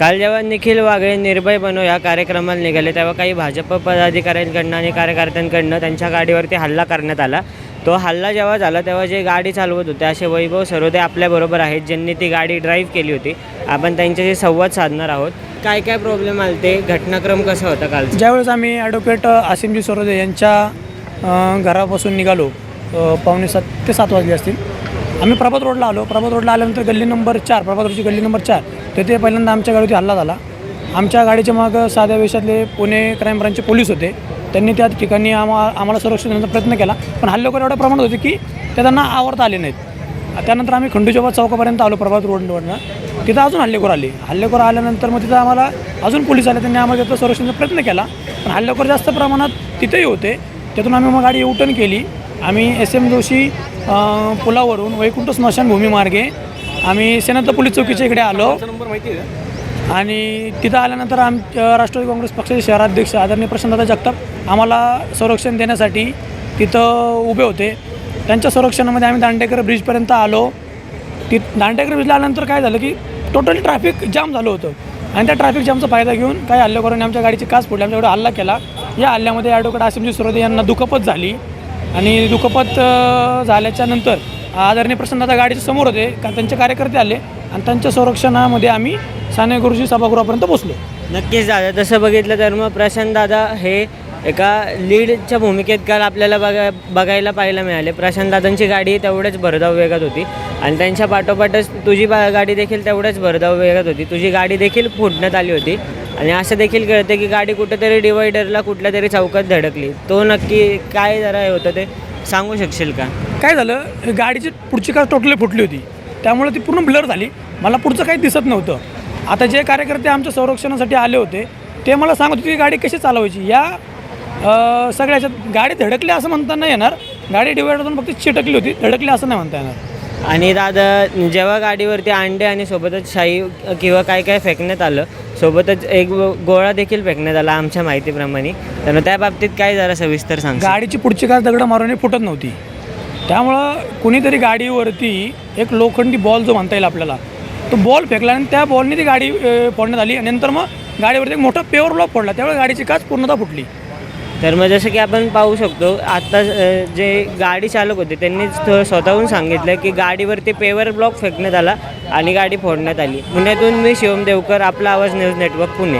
काल जेव्हा निखिल वागळे निर्भय बनो या कार्यक्रमाला निघाले तेव्हा काही भाजप पदाधिकाऱ्यांकडनं आणि कार्यकर्त्यांकडनं त्यांच्या गाडीवरती हल्ला करण्यात आला. तो हल्ला जेव्हा झाला तेव्हा जे गाडी चालवत होते असे वैभव सरोदे आपल्याबरोबर आहेत ज्यांनी ती गाडी ड्राईव्ह केली होती. आपण त्यांच्याशी संवाद साधणार आहोत. काय काय प्रॉब्लेम आले ते घटनाक्रम कसा होता काल ज्यावेळेस आम्ही ॲडव्होकेट आसिमजी सरोदे यांच्या घरापासून निघालो पावणे सात ते सात वाजले असतील. आम्ही प्रभात रोडला आलो. प्रभात रोडला आल्यानंतर गल्ली नंबर चार प्रभात रोडची गल्ली नंबर चार तेथे पहिल्यांदा आमच्या गाडीवरती हल्ला झाला. आमच्या गाडीच्या मागं साध्या वेशातले पुणे क्राईम ब्रांचचे पोलीस होते. त्यांनी त्या ठिकाणी आम्हा आम्हाला संरक्षण देण्याचा प्रयत्न केला. पण हल्लेखोर एवढ्या प्रमाणात होते की ते त्यांना आवडता आले नाहीत. त्यानंतर आम्ही खंडूजोबा चौकापर्यंत आलो प्रभात रोडवरनं तिथं अजून हल्लेखोर आले. हल्लेखोर आल्यानंतर मग तिथं आम्हाला अजून पोलीस आले. त्यांनी आम्हाला तिथं संरक्षणाचा प्रयत्न केला. पण हल्लेखोर जास्त प्रमाणात तिथेही होते. त्यातून आम्ही मग गाडी युटर्न केली. आम्ही एस एम जोशी पुलावरून वैकुंठ स्मशानभूमी मार्गे आम्ही सेनात पोलीस चौकीच्या इकडे आलो. आणि तिथं आल्यानंतर आम राष्ट्रवादी काँग्रेस पक्षाचे शहराध्यक्ष आदरणीय प्रशांतदादा जगताप आम्हाला संरक्षण देण्यासाठी तिथं उभे होते. त्यांच्या संरक्षणामध्ये आम्ही दांडेकर ब्रिजपर्यंत आलो. ती दांडेकर ब्रिजला आल्यानंतर काय झालं की टोटली ट्रॅफिक जाम झालं होतं. आणि त्या ट्रॅफिक जामचा फायदा घेऊन काही हल्लेखोरांनी आमच्या गाडीची काच फोडली आमच्याकडे हल्ला केला. या हल्ल्यामध्ये ॲडव्होकेट आसिमजी सुरदे यांना दुखापत झाली. आणि दुखापत अं, झाल्याच्यानंतर आदरणीय प्रसन्नता गाडीच्या समोर होते का त्यांचे कार्यकर्ते आले आणि त्यांच्या संरक्षणामध्ये आम्ही साने गुरुजी सभागृहापर्यंत पोचलो नक्कीच दादा तसं बघितलं तर मग प्रशांत दादा हे एका लीडच्या भूमिकेत काल आपल्याला बघा बघायला पाहायला मिळाले. प्रशांत दादांची गाडी तेवढ्याच भरधाव वेगात होती आणि त्यांच्या पाठोपाठच तुझी बा गाडी देखील तेवढ्याच भरधाव वेगात होती. तुझी गाडी देखील फोडण्यात आली होती आणि असं देखील कळतं की गाडी कुठेतरी डिवायडरला कुठल्या तरी चौकात धडकली. तो नक्की काय जरा हे होतं ते सांगू शकशील का? काय झालं गाडीची पुढची कार टोटली फुटली होती. त्यामुळे ती पूर्ण ब्लर झाली. मला पुढचं काही दिसत नव्हतं. आता जे कार्यकर्ते आमच्या संरक्षणासाठी आले होते ते मला सांगत होते की गाडी कशी चालवायची. या अ, सगळ्याच्यात गाडी धडकली असं म्हणता नाही येणार. गाडी डिवायडरतून फक्त चिटकली होती. धडकली असं नाही म्हणता येणार. आणि दादा जेव्हा गाडीवरती अंडे आणि सोबतच शाई किंवा काय काय फेकण्यात आलं सोबतच एक गोळा देखील फेकण्यात आला आमच्या माहितीप्रमाणे. तर त्या बाबतीत काय जरा सविस्तर सांग गाडीची पुढची कार दगडं मारून फुटत नव्हती. त्यामुळं कुणीतरी गाडीवरती एक लोखंडी बॉल जो म्हणता येईल आपल्याला तो बॉल फेकला आणि त्या बॉलने ती गाडी फोडण्यात आली. आणि नंतर मग गाडीवरती एक मोठा पेवर ब्लॉक फोडला त्यामुळे गाडीची काच पूर्णतः फुटली. तर मग जसं की आपण पाहू शकतो आत्ता जे गाडी चालक होते त्यांनी स्वतःहून सांगितलं की गाडीवरती पेवर ब्लॉक फेकण्यात आला आणि गाडी फोडण्यात आली. पुण्यातून मी शिवम देवकर आपला आवाज न्यूज नेटवर्क पुणे.